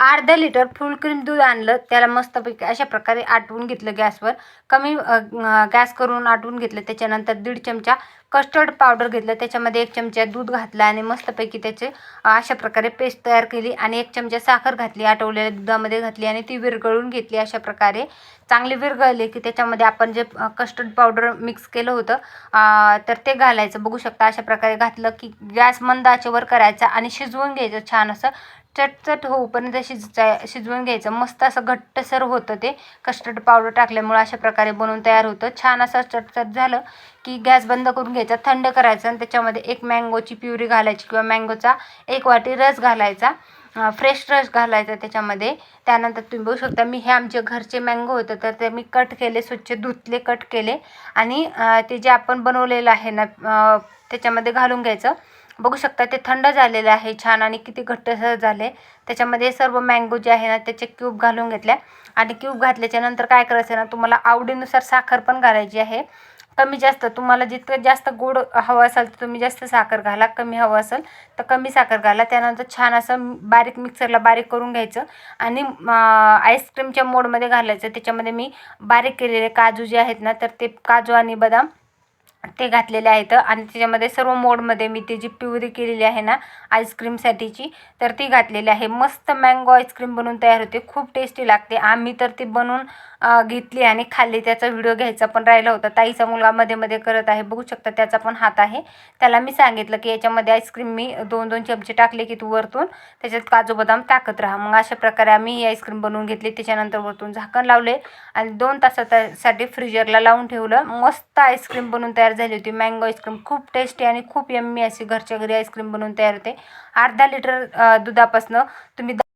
अर्धा लिटर फुल क्रीम दूध आणलं त्याला मस्तपैकी अशा प्रकारे आटवून घेतलं गॅसवर. कमी गॅस करून आटवून घेतलं. त्याच्यानंतर दीड चमचा कस्टर्ड पावडर घेतलं. त्याच्यामध्ये एक चमचा दूध घातलं आणि मस्तपैकी त्याचे अशा प्रकारे पेस्ट तयार केली आणि एक चमचा साखर घातली आटवलेल्या दुधामध्ये घातली आणि ती विरघळून घेतली अशा प्रकारे. चांगली विरगळली की त्याच्यामध्ये आपण जे कस्टर्ड पावडर मिक्स केलं होतं तर ते घालायचं. बघू शकता अशा प्रकारे घातलं की गॅस मंद आचेवर करायचा आणि शिजवून घ्यायचं छान असं चटचट होऊपर्यंत शिजचा शिजवून घ्यायचं मस्त असं घट्टसर होतं ते. कस्टर्ड पावडर टाकल्यामुळं अशा प्रकारे बनवून तयार होतं. छान असं चटचट झालं की गॅस बंद करून घ्यायचा थंड करायचं आणि त्याच्यामध्ये एक मँगोची प्युरी घालायची किंवा मँगोचा एक वाटी रस घालायचा फ्रेश रस घालायचा त्याच्यामध्ये. त्यानंतर तुम्ही बघू शकता मी हे आमचे घरचे मँगो होतं तर ते मी कट केले स्वच्छ धुतले कट केले. आणि ते जे आपण बनवलेलं आहे ना त्याच्यामध्ये घालून घ्यायचं. बघू शकता ते थंड झालेलं आहे छान आणि किती घट्टसर झाले त्याच्यामध्ये सर्व मँगो जे आहे ना त्याचे क्यूब घालून घेतल्या. आणि क्यूब घातल्याच्या नंतर काय करायचं ना तुम्हाला आवडीनुसार साखर पण घालायची आहे. कमी जास्त तुम्हाला जितकं जास्त गोड हवं असेल तर तुम्ही जास्त साखर घाला. कमी हवं असेल तर कमी साखर घाला. त्यानंतर छान असं बारीक मिक्सरला बारीक करून घ्यायचं. आणि आईस्क्रीमच्या मोडमध्ये घालायचं. त्याच्यामध्ये मी बारीक केलेले काजू जे आहेत ना तर ते काजू आणि बदाम ते घातलेले आहेत आणि त्याच्यामध्ये सर्व मोडमध्ये मी ती जी प्युरी केलेली आहे ना आईस्क्रीमसाठीची तर ती घातलेली आहे. मस्त मँगो आईस्क्रीम बनवून तयार होते. खूप टेस्टी लागते. आम्ही तर ती बनवून घेतली आणि खाल्ली. त्याचा व्हिडिओ घ्यायचा पण राहिला होता. ताईचा मुलगा मध्ये मध्ये करत आहे. बघू शकता त्याचा पण हात आहे. त्याला मी सांगितलं की याच्यामध्ये आईस्क्रीम मी दोन दोन चमचे टाकले की तू वरतून त्याच्यात काजू बदाम टाकत राहा. मग अशा प्रकारे आम्ही ही आईस्क्रीम बनवून घेतली. त्याच्यानंतर वरतून झाकण लावले आणि दोन तासासाठी फ्रीजरला लावून ठेवलं. मस्त आईस्क्रीम बनवून तयार झाली होती. मँगो आईस्क्रीम खूप टेस्टी आणि खूप यम्मी अशी घरच्या घरी आईस्क्रीम बनवून तयार होते. अर्धा लिटर दुधापासनं तुम्ही